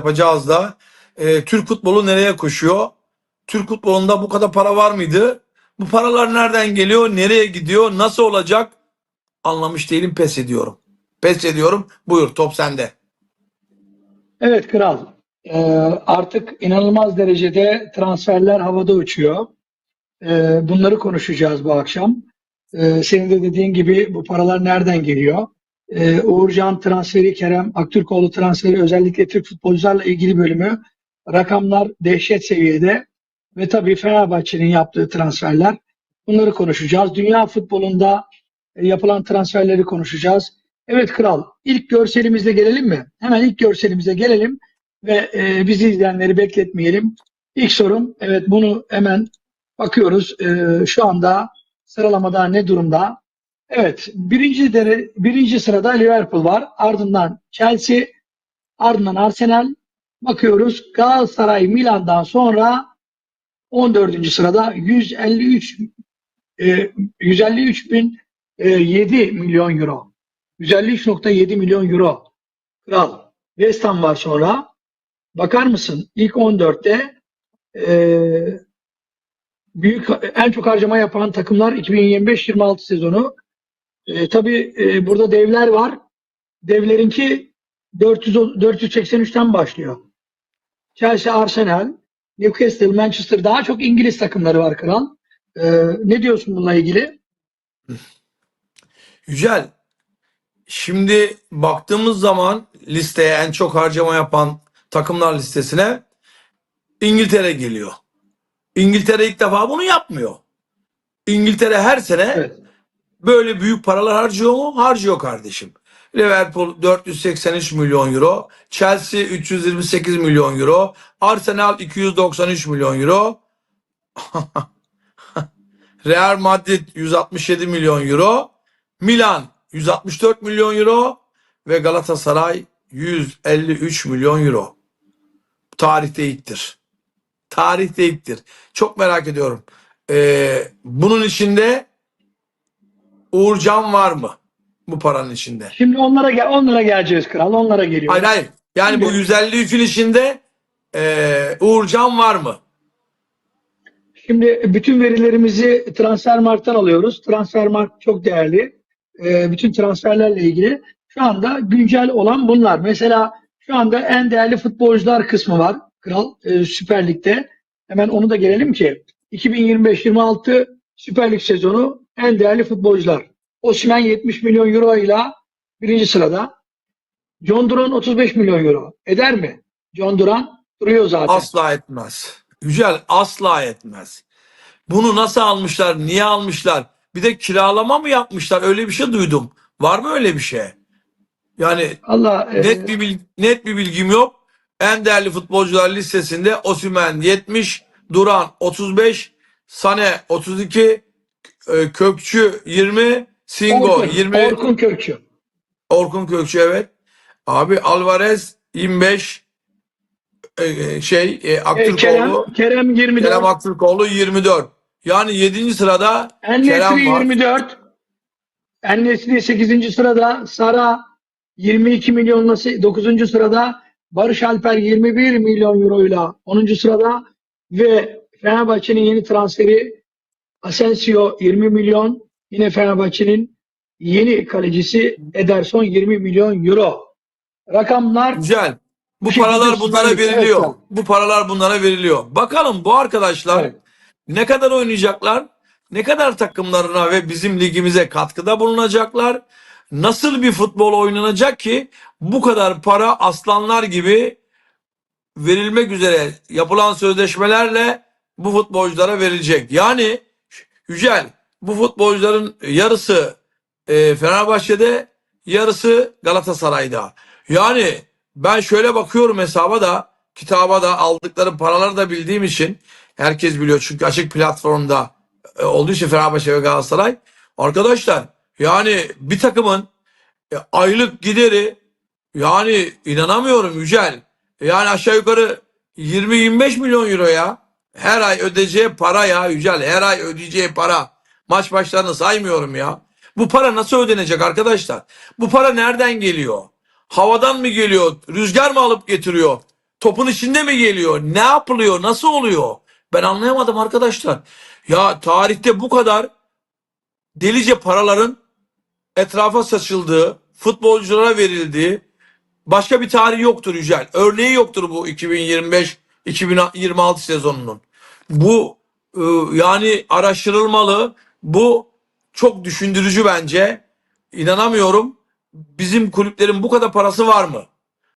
yapacağız da e, Türk futbolu nereye koşuyor? Türk futbolunda bu kadar para var mıydı? Bu paralar nereden geliyor? Nereye gidiyor? Nasıl olacak? Anlamış değilim pes ediyorum. Pes ediyorum. Buyur top sende. Evet kral. Ee, artık inanılmaz derecede transferler havada uçuyor. Ee, bunları konuşacağız bu akşam. Ee, senin de dediğin gibi bu paralar nereden geliyor? Ee, Uğurcan transferi, Kerem Aktürkoğlu transferi özellikle Türk futbolcularla ilgili bölümü rakamlar dehşet seviyede ve tabii Fenerbahçe'nin yaptığı transferler. Bunları konuşacağız. Dünya futbolunda e, yapılan transferleri konuşacağız. Evet kral, ilk görselimize gelelim mi? Hemen ilk görselimize gelelim ve e, bizi izleyenleri bekletmeyelim. İlk sorum, evet bunu hemen bakıyoruz. E, şu anda sıralamada ne durumda? Evet, birinci, dere, birinci sırada Liverpool var. Ardından Chelsea, ardından Arsenal. Bakıyoruz Galatasaray, Milan'dan sonra 14. sırada 153 e, 153 bin e, 7 milyon euro. 153.7 milyon euro. Kral. West Ham var sonra. Bakar mısın? İlk 14'te e, büyük en çok harcama yapan takımlar 2025-26 sezonu. E, tabii e, burada devler var. Devlerinki 400 483'ten başlıyor. Chelsea, Arsenal, Newcastle, Manchester daha çok İngiliz takımları var kral. E, ne diyorsun bununla ilgili? Yücel. Şimdi baktığımız zaman listeye en çok harcama yapan takımlar listesine İngiltere geliyor. İngiltere ilk defa bunu yapmıyor. İngiltere her sene Evet. Böyle büyük paralar harcıyor mu? Harcıyor kardeşim. Liverpool 483 milyon euro, Chelsea 328 milyon euro, Arsenal 293 milyon euro, Real Madrid 167 milyon euro, Milan 164 milyon euro ve Galatasaray 153 milyon euro. Tarihte ilktir. Tarihte ilktir. Çok merak ediyorum. Ee, bunun içinde Uğurcan var mı? Bu paranın içinde. Şimdi onlara gel onlara geleceğiz kral. Onlara geliyor. Hayır hayır. Yani bu Şimdi- 153'ün içinde ee, Uğurcan var mı? Şimdi bütün verilerimizi Transfermarkt'tan alıyoruz. Transfermarkt çok değerli. Ee, bütün transferlerle ilgili. Şu anda güncel olan bunlar. Mesela şu anda en değerli futbolcular kısmı var. Kral e, Süper Lig'de. Hemen onu da gelelim ki 2025-26 Süper Lig sezonu en değerli futbolcular. Osimhen 70 milyon euro ile birinci sırada. John Duran 35 milyon euro. Eder mi? John Duran duruyor zaten. Asla etmez. Yücel asla etmez. Bunu nasıl almışlar? Niye almışlar? Bir de kiralama mı yapmışlar? Öyle bir şey duydum. Var mı öyle bir şey? Yani Allah e, net bir bil- net bir bilgim yok. En değerli futbolcular listesinde Osimhen 70, Duran 35, Sane 32, e, Kökçü 20, Singo Orkun, 20, Orkun Kökçü. Orkun Kökçü evet. Abi Alvarez 25 e, e, şey e, E, Aktürkoğlu Kerem, Kerem 24. Kerem Aktürkoğlu 24. Yani 7. sırada Kerem Ennesri var. 24. Ennesri 8. sırada. Sara 22 milyonla 9. sırada. Barış Alper 21 milyon euroyla 10. sırada ve Fenerbahçe'nin yeni transferi Asensio 20 milyon. Yine Fenerbahçe'nin yeni kalecisi Ederson 20 milyon euro. Rakamlar Güzel. Bu paralar bunlara veriliyor. evet. Bu paralar bunlara veriliyor. Bakalım bu arkadaşlar Evet. ne kadar oynayacaklar? Ne kadar takımlarına ve bizim ligimize katkıda bulunacaklar? Nasıl bir futbol oynanacak ki bu kadar para aslanlar gibi verilmek üzere yapılan sözleşmelerle bu futbolculara verilecek. Yani Yücel bu futbolcuların yarısı e, Fenerbahçe'de yarısı Galatasaray'da. Yani ben şöyle bakıyorum hesaba da kitaba da aldıkları paraları da bildiğim için herkes biliyor çünkü açık platformda e, olduğu için Fenerbahçe ve Galatasaray. Arkadaşlar yani bir takımın e, aylık gideri yani inanamıyorum Yücel. Yani aşağı yukarı 20-25 milyon euro ya. Her ay ödeyeceği para ya Yücel. Her ay ödeyeceği para. Maç başlarını saymıyorum ya. Bu para nasıl ödenecek arkadaşlar? Bu para nereden geliyor? Havadan mı geliyor? Rüzgar mı alıp getiriyor? Topun içinde mi geliyor? Ne yapılıyor? Nasıl oluyor? Ben anlayamadım arkadaşlar. Ya tarihte bu kadar delice paraların etrafa saçıldığı, futbolculara verildiği başka bir tarih yoktur Yücel. Örneği yoktur bu 2025-2026 sezonunun. Bu e, yani araştırılmalı. Bu çok düşündürücü bence. İnanamıyorum. Bizim kulüplerin bu kadar parası var mı?